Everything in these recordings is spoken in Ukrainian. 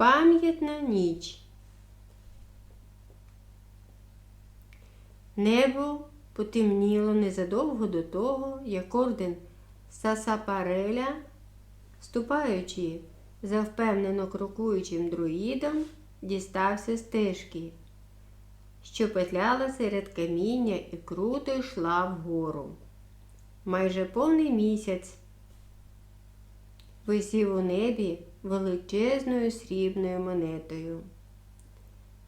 Пам'ятна ніч. Небо потемніло незадовго до того, як орден Сасапареля, ступаючи за впевнено крокуючим друїдом, дістався стежки, що петляла серед каміння і круто йшла вгору. Майже повний місяць висів у небі величезною срібною монетою.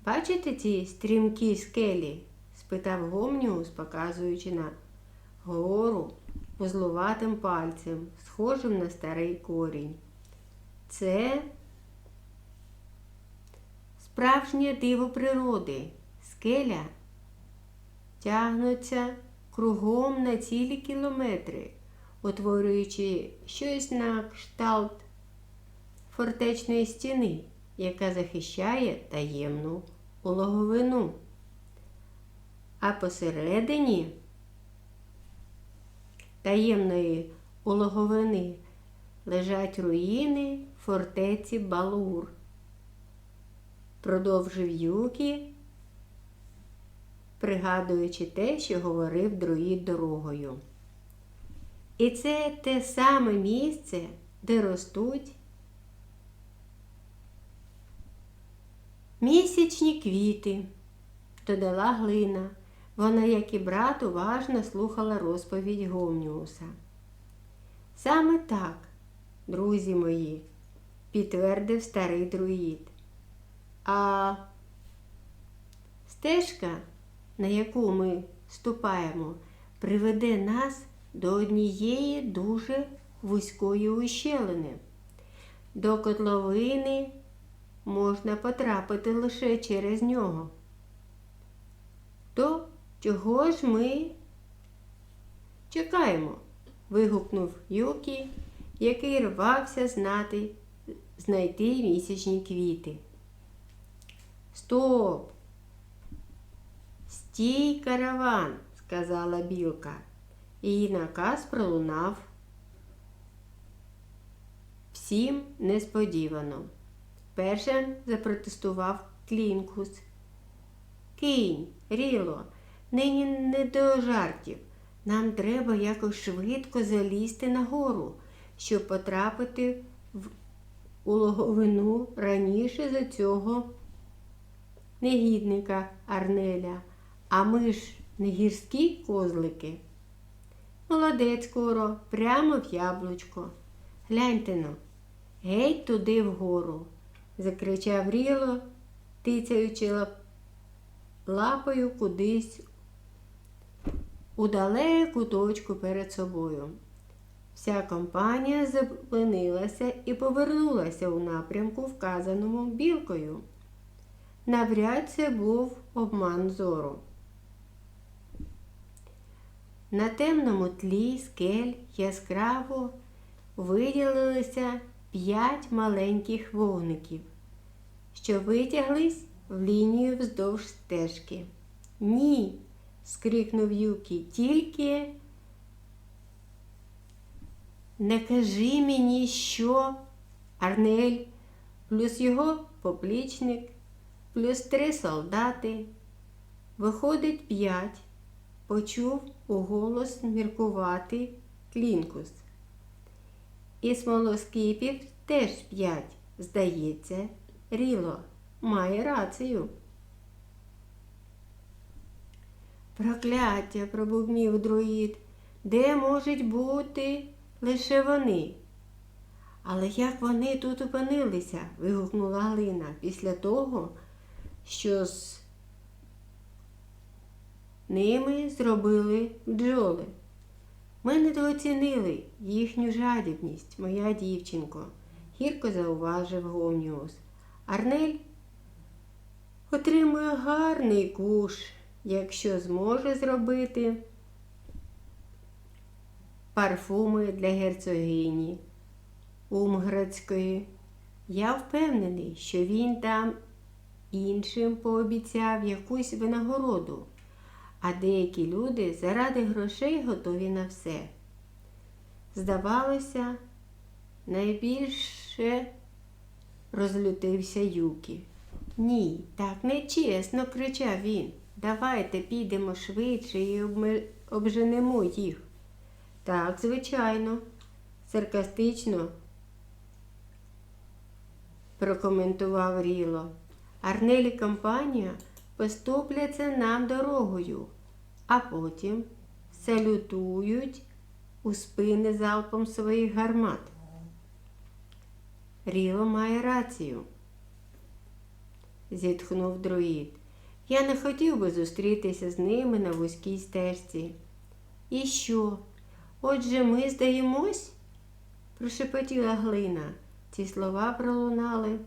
Бачите ці стрімкі скелі? спитав Гомніус, показуючи на гору узлуватим пальцем, схожим на старий корінь. Це справжнє диво природи. Скеля тягнуться кругом на цілі кілометри, утворюючи щось на кшталт фортечної стіни, яка захищає таємну улоговину. А посередині таємної улоговини лежать руїни фортеці Балур. Продовжив Юкі, пригадуючи те, що говорив друїд дорогою. І це те саме місце, де ростуть місячні квіти, додала глина. Вона, як і брат, уважно слухала розповідь Гомніуса. Саме так, друзі мої, підтвердив старий друїд. А стежка, на яку ми ступаємо, приведе нас до однієї дуже вузької ущелини. До котловини можна потрапити лише через нього. То чого ж ми чекаємо? вигукнув Юкі, який рвався знати, знайти місячні квіти. Стоп! Стій караван, сказала білка. Її наказ пролунав всім несподівано. Першим запротестував Клінкус. Кинь, Ріло, нині не до жартів. Нам треба якось швидко залізти нагору, щоб потрапити в улоговину раніше за цього негідника Арнеля. А ми ж не гірські козлики. Молодець скоро, прямо в яблучко. Гляньте но, геть туди вгору, закричав Ріло, тицяючи лапою кудись у далеку точку перед собою. Вся компанія зупинилася і повернулася у напрямку, вказаному білкою. Навряд це був обман зору. На темному тлі скель яскраво виділилися п'ять маленьких вогників, що витяглись в лінію вздовж стежки. Ні, скрикнув Юкі, тільки не кажи мені, що Арнель, плюс його поплічник, плюс три солдати. Виходить п'ять, почув у голос міркувати клінкус. І смолоскипів теж п'ять, здається, Ріло має рацію. Прокляття, пробубнів друїд, де можуть бути лише вони? Але як вони тут опинилися? вигукнула Глина після того, що з ними зробили бджоли. Ми недооцінили їхню жадібність, моя дівчинко, гірко зауважив Гомніус. Арнель отримує гарний куш, якщо зможе зробити парфуми для герцогині Умградської. Я впевнений, що він там іншим пообіцяв якусь винагороду, а деякі люди заради грошей готові на все. Здавалося, найбільше розлютився Юкі. Ні, так не чесно, кричав він. Давайте підемо швидше і обженемо їх. Так, звичайно, саркастично прокоментував Ріло. Арнелі компанія поступляться нам дорогою, а потім салютують у спини залпом своїх гармат. Ріло має рацію, зітхнув друїд. Я не хотів би зустрітися з ними на вузькій стежці. І що? Отже, ми здаємось? прошепотіла глина. Ці слова пролунали.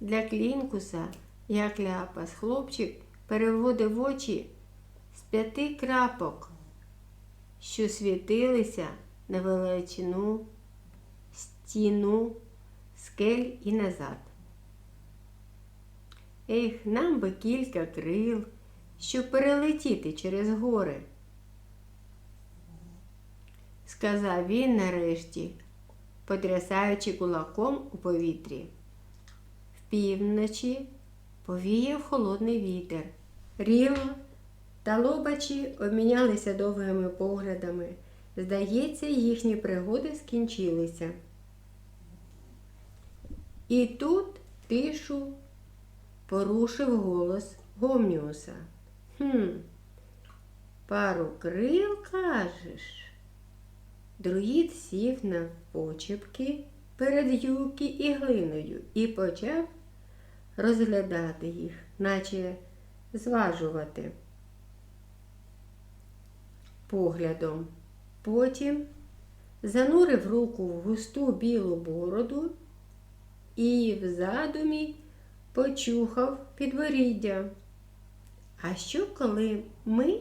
Для Клінкуса, як ляпас, хлопчик переводив очі з п'яти крапок, що світилися на величину, стіну, скель і назад. Ех, нам би кілька крил, щоб перелетіти через гори, сказав він нарешті, потрясаючи кулаком у повітрі. Впівночі повіяв холодний вітер. Ріло та лобачі обмінялися довгими поглядами. Здається, їхні пригоди скінчилися. І тут тишу порушив голос Гомніуса. Хм, пару крил кажеш. Друїд сів на почепки перед юкі і глиною і почав розглядати їх, наче зважувати поглядом. Потім занурив руку в густу білу бороду і в задумі почухав підборіддя. А що коли ми,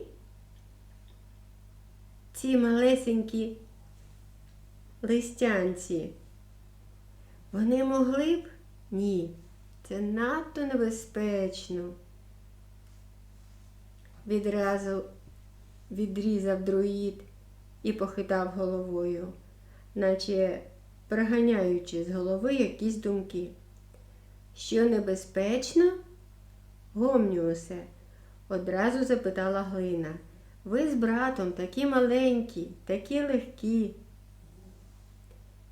ці малесенькі листянці, вони могли б? Ні, це надто небезпечно. Відразу відрізав друїд і похитав головою, наче приганяючи з голови якісь думки. Що небезпечно? Гомніусе, одразу запитала глина. Ви з братом такі маленькі, такі легкі.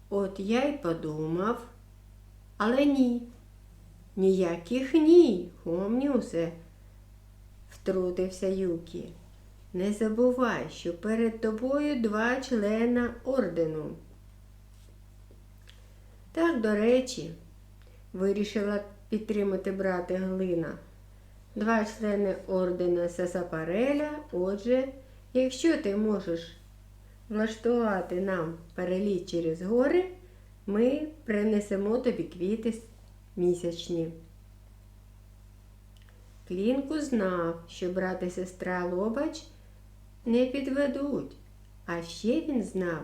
От я й подумав, але ні. Ніяких ні, Гомніусе, втрутився Юкі. Не забувай, що перед тобою два члена ордену. Так, до речі, вирішила підтримати брата Глина. Два члени ордена Сасапареля, отже, якщо ти можеш влаштувати нам переліт через гори, ми принесемо тобі квіти місячні. Клінку знав, що брат і сестра Лобач не підведуть, а ще він знав,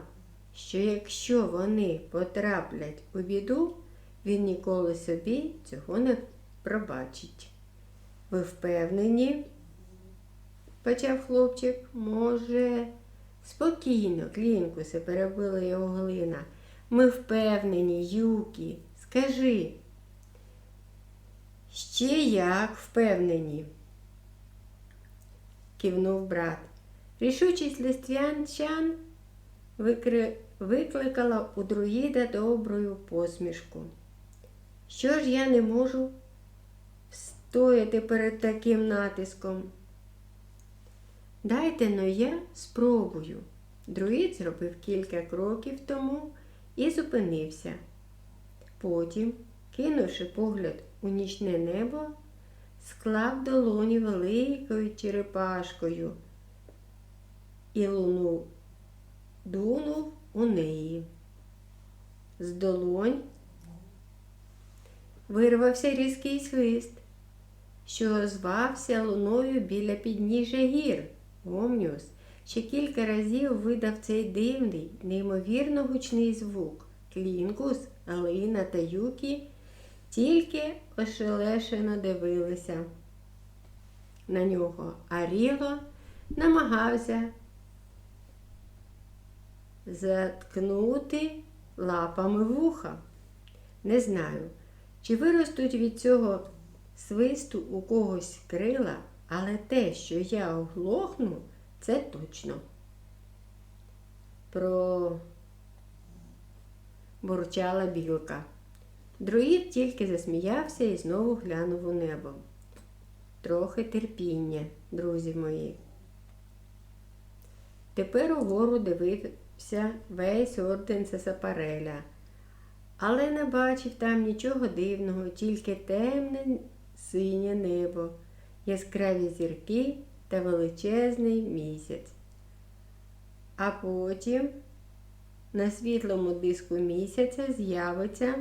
що якщо вони потраплять у біду, він ніколи собі цього не пробачить. Ви впевнені? почав хлопчик, може, спокійно, Клінкусе, перебила його глина. Ми впевнені, Юкі, скажи. Ще як впевнені, кивнув брат. Рішучість листвянчан викри... викликала у друїда добрую посмішку. Що ж я не можу встояти перед таким натиском? Дайте но я спробую. Друїд зробив кілька кроків тому і зупинився. Потім, кинувши погляд у нічне небо, склав долоні великою черепашкою і луну дунув у неї. З долонь вирвався різкий свист, що озвався луною біля підніжжя гір. Гомніус ще кілька разів видав цей дивний, неймовірно гучний звук. Клінкус, Алина та Юкі тільки ошелешено дивилися на нього, а Ріло намагався заткнути лапами вуха. Не знаю, чи виростуть від цього свисту у когось крила, але те, що я оглохну, це точно. Про бурчала білка. Друїд тільки засміявся і знову глянув у небо. Трохи терпіння, друзі мої. Тепер угору дивився весь орден Сесапареля, але не бачив там нічого дивного, тільки темне синє небо, яскраві зірки та величезний місяць. А потім на світлому диску місяця з'явиться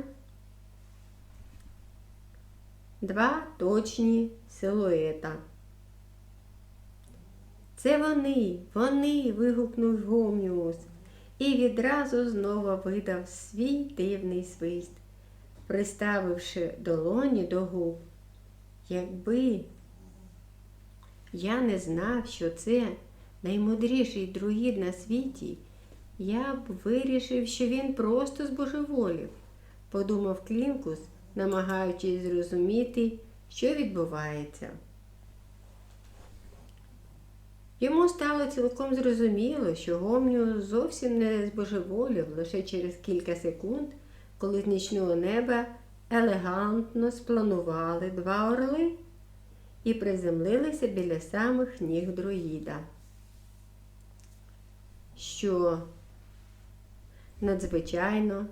два точні силуета. Це вони, вони. вигукнув Гомніус і відразу знову видав свій дивний свист, приставивши долоні до губ. Якби я не знав, що це наймудріший друїд на світі, я б вирішив, що він просто збожеволів, подумав Клінкус, намагаючись зрозуміти, що відбувається. Йому стало цілком зрозуміло, що Гомню зовсім не збожеволів лише через кілька секунд, коли з нічного неба елегантно спланували два орли і приземлилися біля самих ніг друїда. Що надзвичайно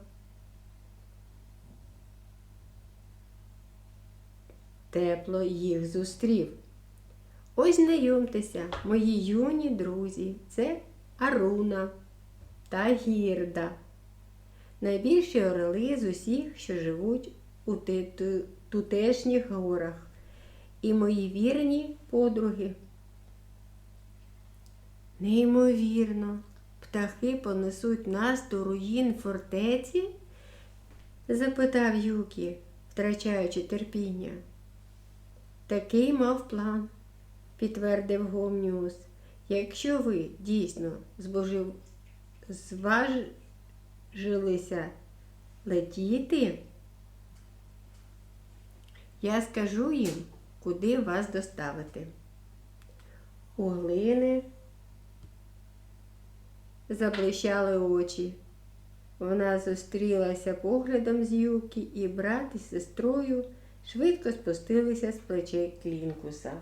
тепло їх зустрів. Ось знайомтеся, мої юні друзі, це Аруна та Гірда. Найбільші орели з усіх, що живуть у тутешніх горах, і мої вірні подруги. Неймовірно, птахи понесуть нас до руїн фортеці? запитав Юкі, втрачаючи терпіння. Такий мав план підтвердив Гомніус. Якщо ви дійсно збожив... зважилися летіти, я скажу їм, куди вас доставити. У глини заблищали очі. Вона зустрілася поглядом з юки, і брат із сестрою швидко спустилися з плечей Клінкуса.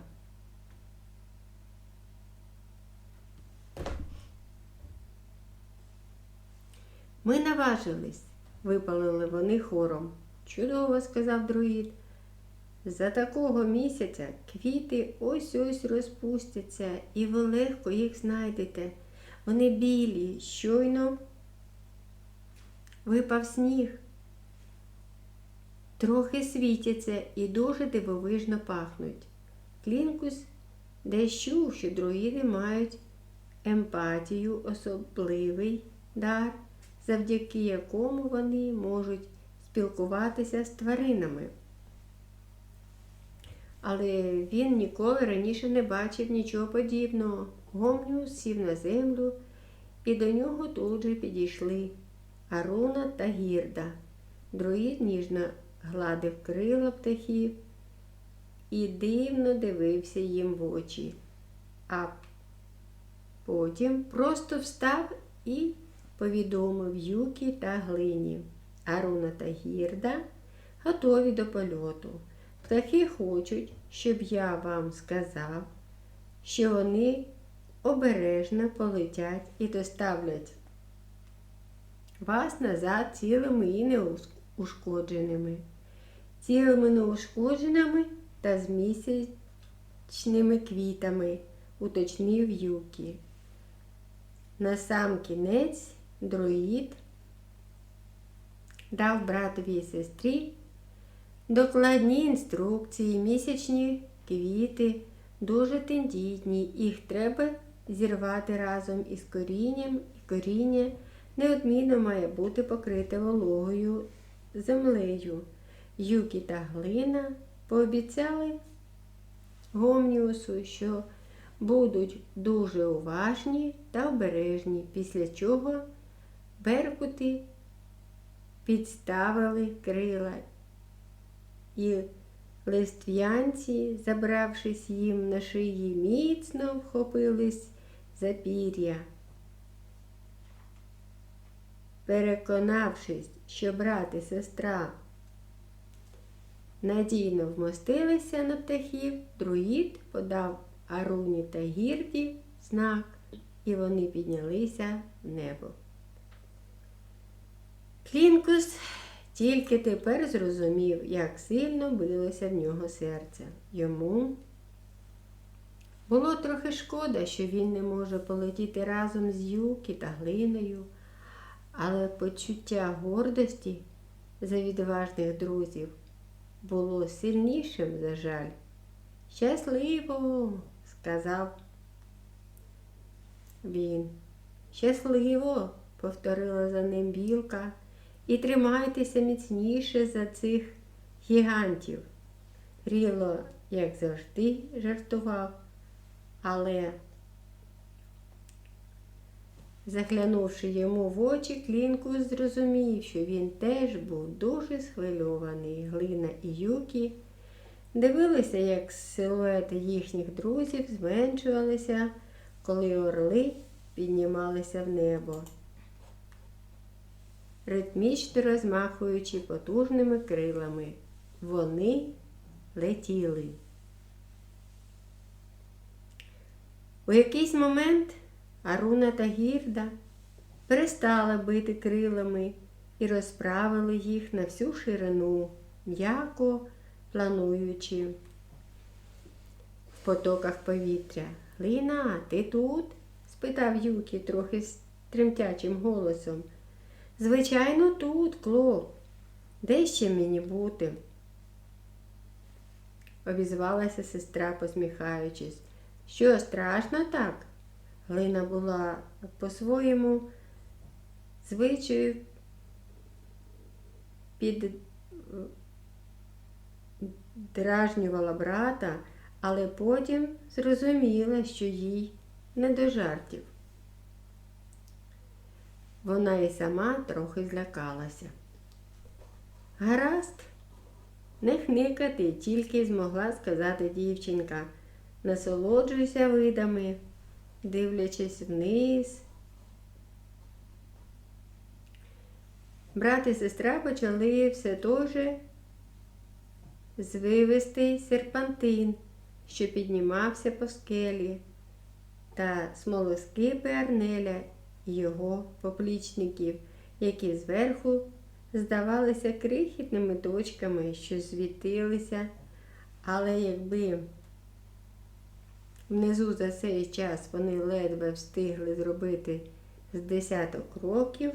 Ми наважились, випалили вони хором. Чудово, сказав друїд. За такого місяця квіти ось ось розпустяться, і ви легко їх знайдете. Вони білі, щойно випав сніг. Трохи світяться і дуже дивовижно пахнуть. Клінкус десь чув, що друїди мають емпатію, особливий дар завдяки якому вони можуть спілкуватися з тваринами. Але він ніколи раніше не бачив нічого подібного. Гомніус сів на землю, і до нього тут же підійшли Аруна та Гірда. Друїд ніжно гладив крила птахів і дивно дивився їм в очі, а потім просто встав і повідомив Юкі та Глині. Аруна та Гірда готові до польоту. Птахи хочуть, щоб я вам сказав, що вони обережно полетять і доставлять вас назад цілими і неушкодженими, цілими неушкодженими та з місячними квітами, уточнив Юкі. На сам кінець друїд дав братові і сестрі докладні інструкції, місячні квіти, дуже тендітні, їх треба зірвати разом із корінням, і коріння неодмінно має бути покрите вологою землею. Юкі та глина пообіцяли Гомніусу, що будуть дуже уважні та обережні, після чого беркути підставили крила, і листв'янці, забравшись їм на шиї, міцно вхопились за пір'я. Переконавшись, що брат і сестра надійно вмостилися на птахів, друїд подав Аруні та Гірді знак, і вони піднялися в небо. Клінкус тільки тепер зрозумів, як сильно билося в нього серце. Йому було трохи шкода, що він не може полетіти разом з Юкі та глиною, але почуття гордості за відважних друзів було сильнішим за жаль. Щасливо, сказав він. Щасливо, повторила за ним білка, і тримайтеся міцніше за цих гігантів. Ріло, як завжди, жартував, але, заглянувши йому в очі, Клінку зрозумів, що він теж був дуже схвильований. Глина і Юкі дивилися, як силуети їхніх друзів зменшувалися, коли орли піднімалися в небо ритмічно розмахуючи потужними крилами. Вони летіли. У якийсь момент Аруна та Гірда перестали бити крилами і розправили їх на всю ширину, м'яко плануючи в потоках повітря. Ліна, ти тут? спитав Юкі трохи тремтячим голосом. Звичайно, тут, Кло. Де ще мені бути? обізвалася сестра, посміхаючись. Що, страшно так? Глина була по-своєму звичаю піддражнювала брата, але потім зрозуміла, що їй не до жартів. Вона і сама трохи злякалася. Гаразд, не хникати, тільки змогла сказати дівчинка. Насолоджуйся видами, дивлячись вниз. Брат і сестра почали все же звивистий серпантин, що піднімався по скелі, та смолоскипи Арнеля і його поплічників, які зверху здавалися крихітними точками, що світилися, але якби внизу за цей час вони ледве встигли зробити з десяток років,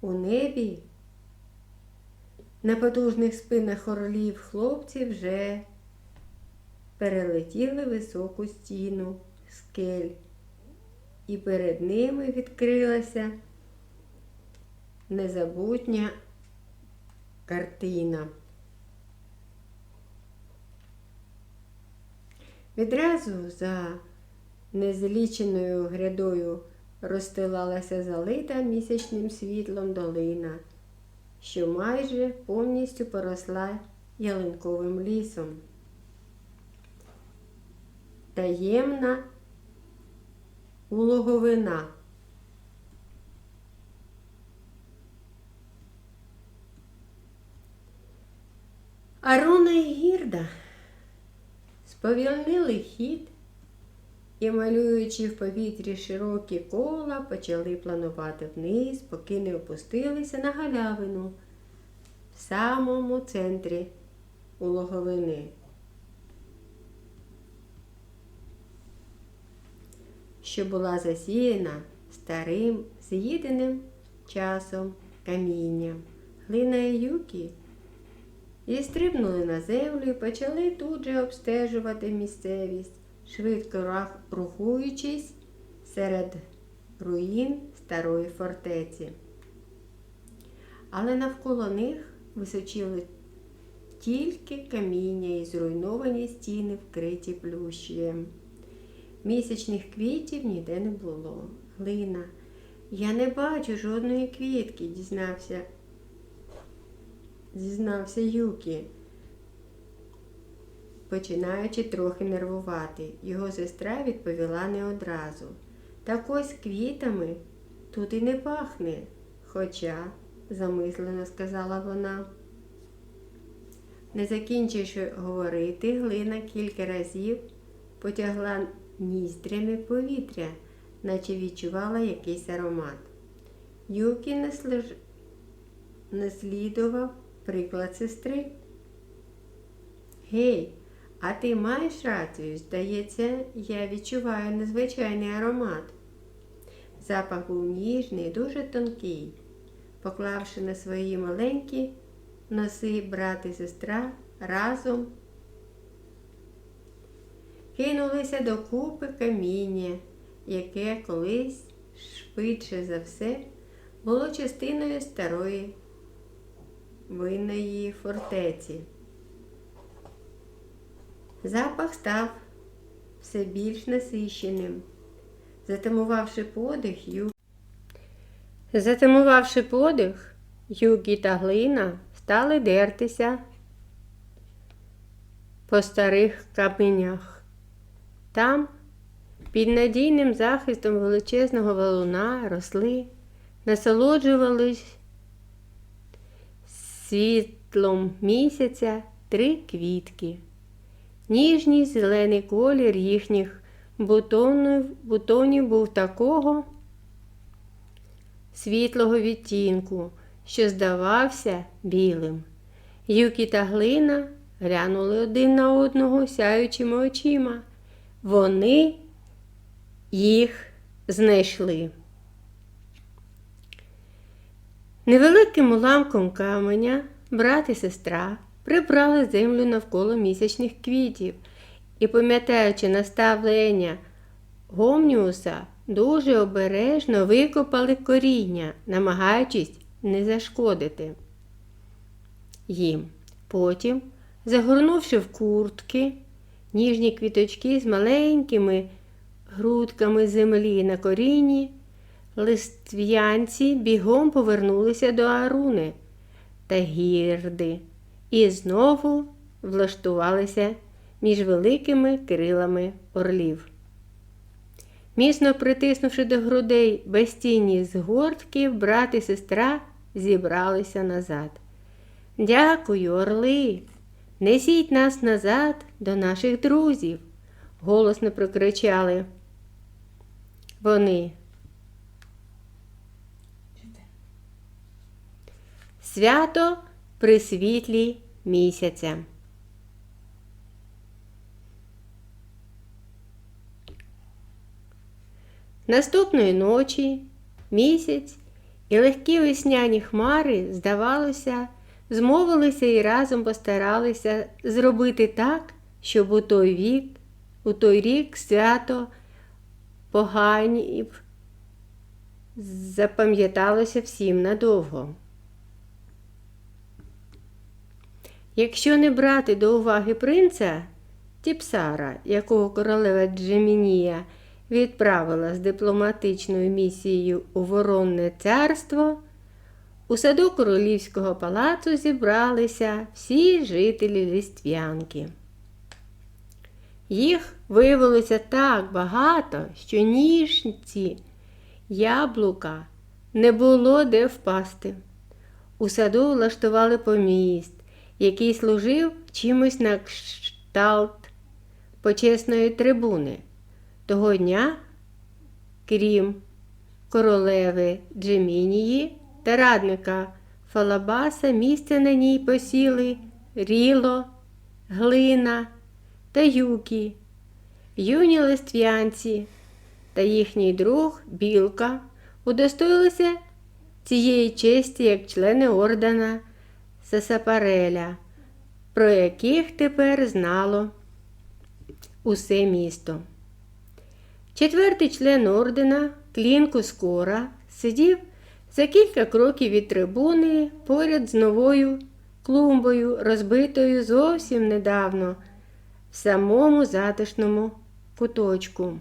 у небі на потужних спинах орлів хлопці вже перелетіли високу стіну скель і перед ними відкрилася незабутня картина. Відразу за незліченою грядою розстилалася залита місячним світлом долина, що майже повністю поросла ялинковим лісом. Таємна Луговина. Аруна і Гірда сповільнили хід і, малюючи в повітрі широкі кола, почали планувати вниз, поки не опустилися на галявину в самому центрі улоговини. що була засіяна старим з'їденим часом камінням. Глина і юкі і стрибнули на землю і почали тут же обстежувати місцевість, швидко рухуючись серед руїн старої фортеці. Але навколо них височили тільки каміння і зруйновані стіни, вкриті плющем. Місячних квітів ніде не було. Глина. Я не бачу жодної квітки, дізнався зізнався Юкі, починаючи трохи нервувати. Його сестра відповіла не одразу. Так ось квітами тут і не пахне. Хоча, замислено сказала вона. Не закінчивши говорити, глина кілька разів потягла ніздрями повітря, наче відчувала якийсь аромат. Юкі наслідував приклад сестри. Гей, а ти маєш рацію? Здається, я відчуваю незвичайний аромат. Запах був ніжний, дуже тонкий. Поклавши на свої маленькі носи брат і сестра разом кинулися до купи каміння, яке колись, швидше за все, було частиною старої винної фортеці. Запах став все більш насищеним. Затамувавши подих, Ю... Затамувавши подих, Юкі та глина стали дертися по старих каменях. Там, під надійним захистом величезного валуна, росли, насолоджувались світлом місяця три квітки. Ніжній зелений колір їхніх бутонів, бутонів був такого світлого відтінку, що здавався білим. Юкі та глина глянули один на одного сяючими очима. Вони їх знайшли. Невеликим уламком каменя брат і сестра прибрали землю навколо місячних квітів і, пам'ятаючи наставлення Гомніуса, дуже обережно викопали коріння, намагаючись не зашкодити їм. Потім, загорнувши в куртки, ніжні квіточки з маленькими грудками землі на корінні, листв'янці бігом повернулися до Аруни та гірди і знову влаштувалися між великими крилами орлів. Міцно притиснувши до грудей безцінні згортки, брат і сестра зібралися назад. Дякую, орли. Несіть нас назад до наших друзів, голосно прокричали вони. Свято при світлі місяця. Наступної ночі місяць і легкі весняні хмари, здавалося, змовилися і разом постаралися зробити так, щоб у той вік, у той рік свято поганів запам'яталося всім надовго. Якщо не брати до уваги принца Тіпсара, якого королева Джемінія відправила з дипломатичною місією у Воронне царство, у саду королівського палацу зібралися всі жителі Ліств'янки. Їх виявилося так багато, що ніжці яблука не було де впасти. У саду влаштували поміст, який служив чимось на кшталт почесної трибуни. Того дня, крім королеви Джемінії та радника Фалабаса, місце на ній посіли ріло, глина та юкі, юні листв'янці та їхній друг Білка удостоїлися цієї честі як члени ордена Сасапареля, про яких тепер знало усе місто. Четвертий член ордена Клінку Скора сидів за кілька кроків від трибуни поряд з новою клумбою, розбитою зовсім недавно в самому затишному куточку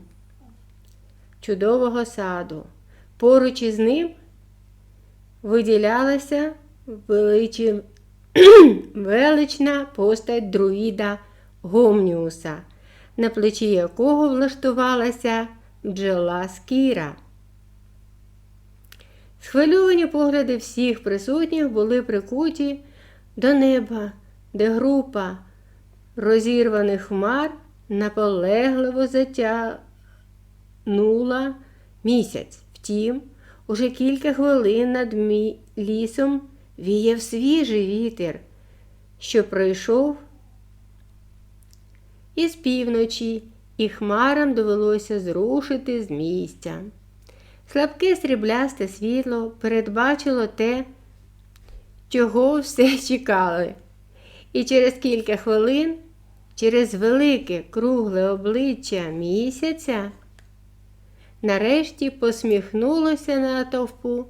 чудового саду. Поруч із ним виділялася величі... велична постать друїда Гомніуса, на плечі якого влаштувалася бджола Скіра. Схвильовані погляди всіх присутніх були прикуті до неба, де група розірваних хмар наполегливо затягнула місяць. Втім, уже кілька хвилин над лісом віяв свіжий вітер, що пройшов із півночі, і хмарам довелося зрушити з місця. Слабке сріблясте світло передбачило те, чого все чекали. І через кілька хвилин, через велике кругле обличчя місяця, нарешті посміхнулося на товпу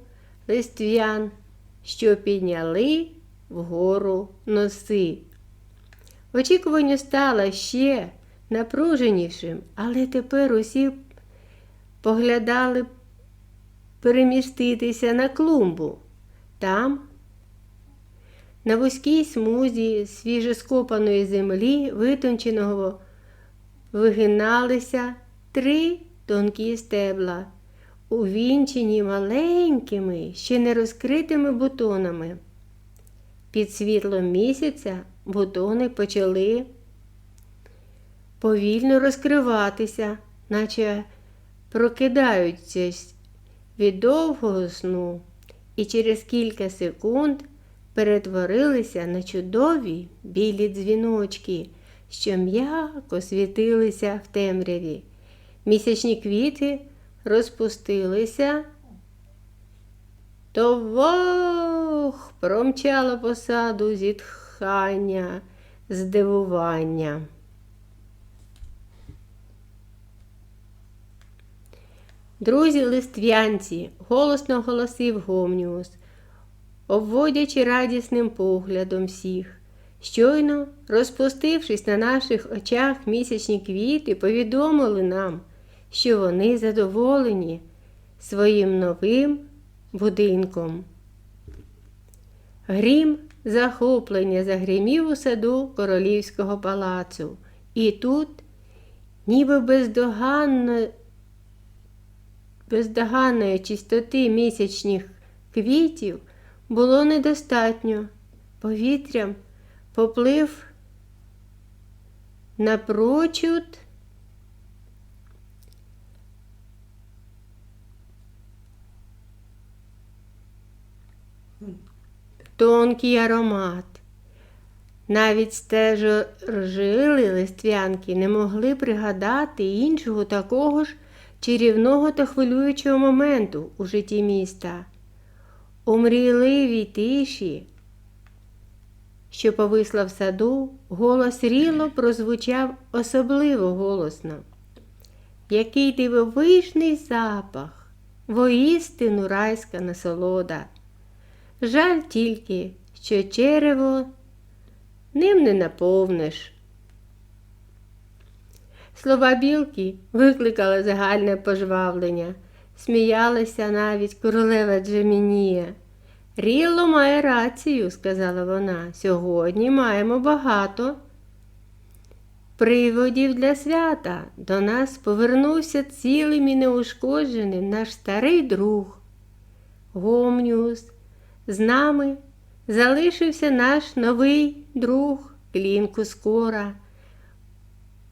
листв'ян, що підняли вгору носи. Очікування стало ще напруженішим, але тепер усі поглядали переміститися на клумбу. Там, на вузькій смузі свіжескопаної землі, витонченого, вигиналися три тонкі стебла, увінчені маленькими, ще не розкритими бутонами. Під світлом місяця бутони почали повільно розкриватися, наче прокидаються від довгого сну, і через кілька секунд перетворилися на чудові білі дзвіночки, що м'яко світилися в темряві. Місячні квіти розпустилися. То вох промчало по саду зітхання, здивування. Друзі листв'янці, голосно голосив Гомніус, обводячи радісним поглядом всіх. Щойно, розпустившись на наших очах місячні квіти, повідомили нам, що вони задоволені своїм новим будинком. Грім захоплення загримів у саду королівського палацу, і тут, ніби бездоганно бездоганної чистоти місячних квітів було недостатньо. Повітрям поплив напрочуд тонкий аромат. Навіть стежожили листвянки не могли пригадати іншого такого ж чарівного та хвилюючого моменту у житті міста. У мрійливій тиші, що повисла в саду, голос ріло прозвучав особливо голосно. Який дивовижний запах, воістину райська насолода. Жаль тільки, що черево ним не наповниш. Слова білки викликали загальне пожвавлення, сміялася навіть королева Джемінія. Рілло має рацію, сказала вона. Сьогодні маємо багато приводів для свята. До нас повернувся цілим і неушкодженим наш старий друг. Гомніус, з нами залишився наш новий друг Клінку Скора.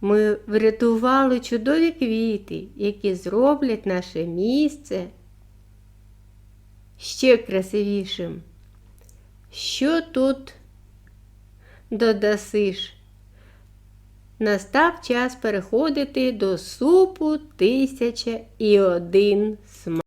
Ми врятували чудові квіти, які зроблять наше місце ще красивішим. Що тут додасиш? Настав час переходити до супу тисяча і один смак.